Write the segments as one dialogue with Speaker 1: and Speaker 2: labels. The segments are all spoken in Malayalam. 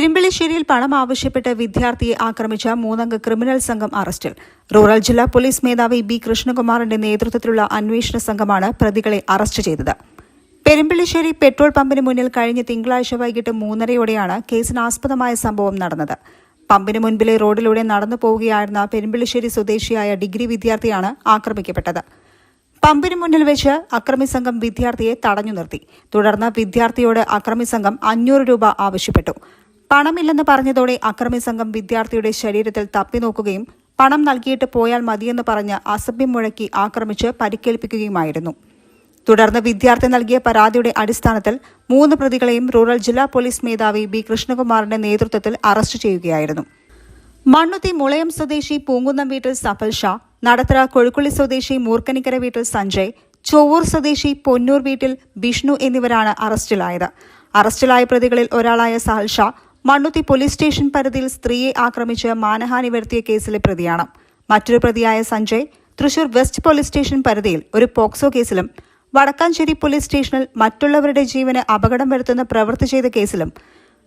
Speaker 1: പെരുമ്പിളിശ്ശേരിയിൽ പണം ആവശ്യപ്പെട്ട് വിദ്യാർത്ഥിയെ ആക്രമിച്ച മൂന്നംഗ ക്രിമിനൽ സംഘം അറസ്റ്റിൽ. റൂറൽ ജില്ലാ പോലീസ് മേധാവി ബി കൃഷ്ണകുമാറിന്റെ നേതൃത്വത്തിലുള്ള അന്വേഷണ സംഘമാണ് പ്രതികളെ അറസ്റ്റ് ചെയ്തത്. പെരുമ്പിളിശ്ശേരി പെട്രോൾ പമ്പിന് മുന്നിൽ കഴിഞ്ഞ തിങ്കളാഴ്ച വൈകിട്ട് മൂന്നരയോടെയാണ് കേസിനാസ്പദമായ സംഭവം നടന്നത്. പമ്പിന് മുൻപിലെ റോഡിലൂടെ നടന്നു പോവുകയായിരുന്ന പെരുമ്പിളിശ്ശേരി സ്വദേശിയായ ഡിഗ്രി വിദ്യാർത്ഥിയാണ് ആക്രമിക്കപ്പെട്ടത്. പമ്പിന് മുന്നിൽ വെച്ച് അക്രമി സംഘം വിദ്യാർത്ഥിയെ തടഞ്ഞു നിർത്തി. തുടർന്ന് വിദ്യാർത്ഥിയോട് അക്രമി സംഘം അഞ്ഞൂറ് രൂപ ആവശ്യപ്പെട്ടു. പണമില്ലെന്ന് പറഞ്ഞതോടെ അക്രമി സംഘം വിദ്യാർത്ഥിയുടെ ശരീരത്തിൽ തപ്പിനോക്കുകയും പണം നൽകിയിട്ട് പോയാൽ മതിയെന്ന് പറഞ്ഞ് അസഭ്യം മുഴക്കി ആക്രമിച്ച് പരിക്കേൽപ്പിക്കുകയുമായിരുന്നു. തുടർന്ന് വിദ്യാർത്ഥി നൽകിയ പരാതിയുടെ അടിസ്ഥാനത്തിൽ മൂന്ന് പ്രതികളെയും റൂറൽ ജില്ലാ പോലീസ് മേധാവി ബി കൃഷ്ണകുമാറിന്റെ നേതൃത്വത്തിൽ അറസ്റ്റ് ചെയ്യുകയായിരുന്നു. മണ്ണുത്തി മുളയം സ്വദേശി പൂങ്കുന്നം വീട്ടിൽ സഫൽ ഷാ നടത്തറ കൊഴുക്കുള്ളി സ്വദേശി മൂർക്കനിക്കര വീട്ടിൽ സഞ്ജയ് ചൊവ്വൂർ സ്വദേശി പൊന്നൂർ വീട്ടിൽ വിഷ്ണു എന്നിവരാണ് അറസ്റ്റിലായത്. അറസ്റ്റിലായ പ്രതികളിൽ ഒരാളായ സഹൽ ഷാ മണ്ണുത്തി പോലീസ് സ്റ്റേഷൻ പരിധിയിൽ സ്ത്രീയെ ആക്രമിച്ച് മാനഹാനി വരുത്തിയ കേസിലെ പ്രതിയാണ്. മറ്റൊരു പ്രതിയായ Sanjay Thrissur west police station പരിധിയിൽ ഒരു പോക്സോ കേസിലും വടക്കാഞ്ചേരി പോലീസ് സ്റ്റേഷനിൽ മറ്റുള്ളവരുടെ ജീവന് അപകടം വരുത്തുന്ന പ്രവൃത്തി ചെയ്ത കേസിലും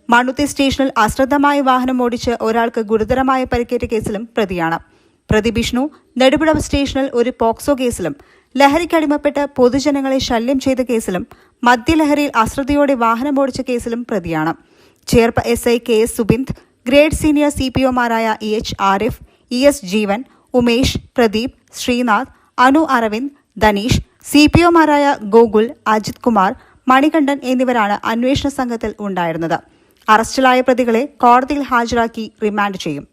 Speaker 1: മണ്ണുത്തി സ്റ്റേഷനിൽ അശ്രദ്ധമായി വാഹനം ഓടിച്ച് ഒരാൾക്ക് ഗുരുതരമായ പരിക്കേറ്റ കേസിലും പ്രതിയാണ്. പ്രതി ബിഷ്ണു നെടുപുഴ സ്റ്റേഷനിൽ ഒരു പോക്സോ കേസിലും ലഹരിക്കടിമപ്പെട്ട് പൊതുജനങ്ങളെ ശല്യം ചെയ്ത കേസിലും മദ്യലഹരിയിൽ അശ്രദ്ധയോടെ വാഹനം ഓടിച്ച കേസിലും പ്രതിയാണ്. Cherpu S I K S Subind grade senior C P ഒമാരായ E H Arif E S Jeevan Umesh Pradeep Sreenath Anu Aravind Dhaneesh C P ഒമാരായ Gokul Ajith Kumar Manikandan എന്നിവരാണ് അന്വേഷണ സംഘത്തിൽ ഉണ്ടായിരുന്നത്. അറസ്റ്റിലായ പ്രതികളെ കോടതിയിൽ ഹാജരാക്കി റിമാൻഡ് ചെയ്യും.